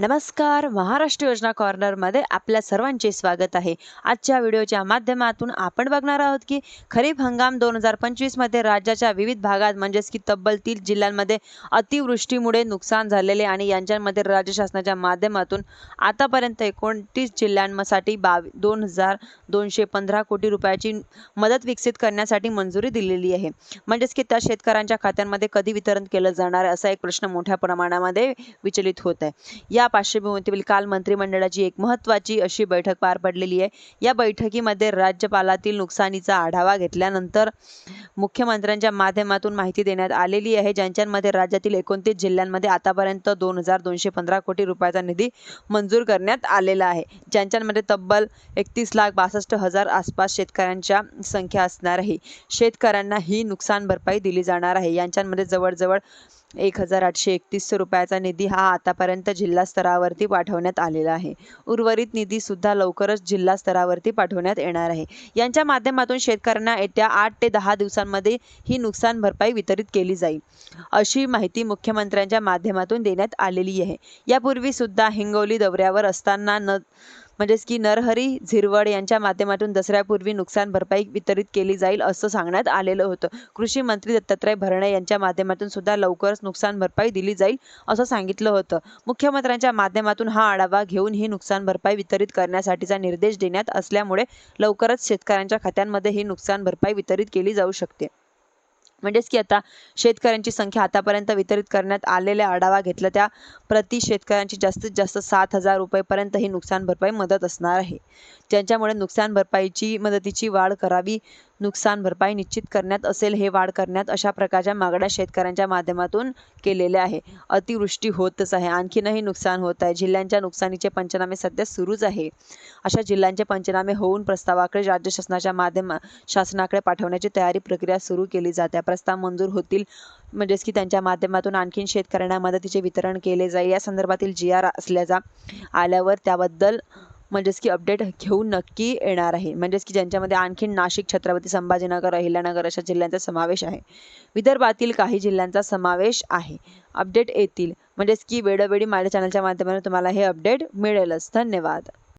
नमस्कार. महाराष्ट्र योजना कॉर्नरमध्ये आपल्या सर्वांचे स्वागत आहे. आजच्या व्हिडिओच्या माध्यमातून आपण बघणार आहोत की खरीप हंगाम दोन हजार पंचवीसमध्ये राज्याच्या विविध भागात म्हणजेच की तब्बल तीस जिल्ह्यांमध्ये अतिवृष्टीमुळे नुकसान झालेले आणि यांच्यामध्ये राज्य शासनाच्या माध्यमातून आतापर्यंत एकोणतीस जिल्ह्यांसाठी बावी दोन हजार दोनशे पंधरा कोटी रुपयाची मदत विकसित करण्यासाठी मंजुरी दिलेली आहे. म्हणजेच की त्या शेतकऱ्यांच्या खात्यांमध्ये कधी वितरण केलं जाणार असा एक प्रश्न मोठ्या प्रमाणामध्ये विचलित होत आहे. या पार्श्वभूमीवर काल मंत्रिमंडळाची एक महत्त्वाची अशी बैठक पार पडलेली आहे. या बैठकीमध्ये राज्यपालातील नुकसानीचा आढावा घेतल्यानंतर मुख्यमंत्र्यांच्या माध्यमातून माहिती देण्यात आलेली आहे. ज्यांच्यामध्ये राज्यातील एकोणतीस जिल्ह्यांमध्ये आतापर्यंत दोन हजार दोनशे पंधरा कोटी रुपयाचा निधी मंजूर करण्यात आलेला आहे. ज्यांच्यामध्ये तब्बल एकतीस लाख बासष्ट हजार आसपास शेतकऱ्यांच्या संख्या असणार आहे. शेतकऱ्यांना ही नुकसान भरपाई दिली जाणार आहे. यांच्यामध्ये जवळजवळ एक हजार आठशे एकतीस रुपयाचा निधी हा आतापर्यंत जिल्हा स्तरावरती पाठवण्यात आलेला आहे. उर्वरित निधी सुद्धा लवकरच जिल्हा स्तरावरती पाठवण्यात येणार आहे. यांच्या माध्यमातून शेतकऱ्यांना येत्या आठ ते दहा दिवसांमध्ये ही नुकसान भरपाई वितरित केली जाईल अशी माहिती मुख्यमंत्र्यांच्या माध्यमातून देण्यात आलेली आहे. यापूर्वी सुद्धा हिंगोली दौऱ्यावर असताना न म्हणजेच की नरहरी झिरवड यांच्या माध्यमातून दसऱ्यापूर्वी नुकसान भरपाई वितरित केली जाईल असं सांगण्यात आलेलं होतं. कृषी मंत्री दत्तात्रय भरणे यांच्या माध्यमातून सुद्धा लवकरच नुकसान भरपाई दिली जाईल असं सांगितलं होतं. मुख्यमंत्र्यांच्या माध्यमातून हा आढावा घेऊन ही नुकसान भरपाई वितरित करण्यासाठीचा निर्देश देण्यात असल्यामुळे लवकरच शेतकऱ्यांच्या खात्यांमध्ये ही नुकसान भरपाई वितरित केली जाऊ शकते. म्हणजेच की आता शेतकऱ्यांची संख्या आतापर्यंत वितरित करण्यात आलेल्या आढावा घेतला त्या प्रति शेतकऱ्यांची जास्तीत जास्त सात हजार रुपयेपर्यंत ही नुकसान भरपाई मदत असणार आहे. ज्यांच्यामुळे नुकसान भरपाईची मदतीची वाढ करावी नुकसान भरपाई निश्चित करण्यात असेल हे वाढ करण्यात अशा प्रकारच्या मागण्या शेतकऱ्यांच्या माध्यमातून केलेल्या आहे. अतिवृष्टी होतच आहे. आणखीनही नुकसान होत आहे. जिल्ह्यांच्या नुकसानीचे पंचनामे सध्या सुरूच आहे. अशा जिल्ह्यांचे पंचनामे होऊन प्रस्तावाकडे राज्य शासनाच्या माध्यम शासनाकडे पाठवण्याची तयारी प्रक्रिया सुरू केली जाते. प्रस्ताव मंजूर होतील. म्हणजेच की त्यांच्या माध्यमातून आणखीन शेतकऱ्यांना मदतीचे वितरण केले जाईल. या संदर्भातील जी आर असल्याचा आल्यावर त्याबद्दल म्हणजेच की अपडेट घेऊन नक्की येणार आहे. म्हणजेच की ज्यांच्यामध्ये आणखीन नाशिक छत्रपती संभाजीनगर अहिल्यानगर अशा जिल्ह्यांचा समावेश आहे. विदर्भातील काही जिल्ह्यांचा समावेश आहे. अपडेट येतील. म्हणजेच की वेळोवेळी माझ्या चॅनलच्या माध्यमातून तुम्हाला हे अपडेट मिळेलच. धन्यवाद.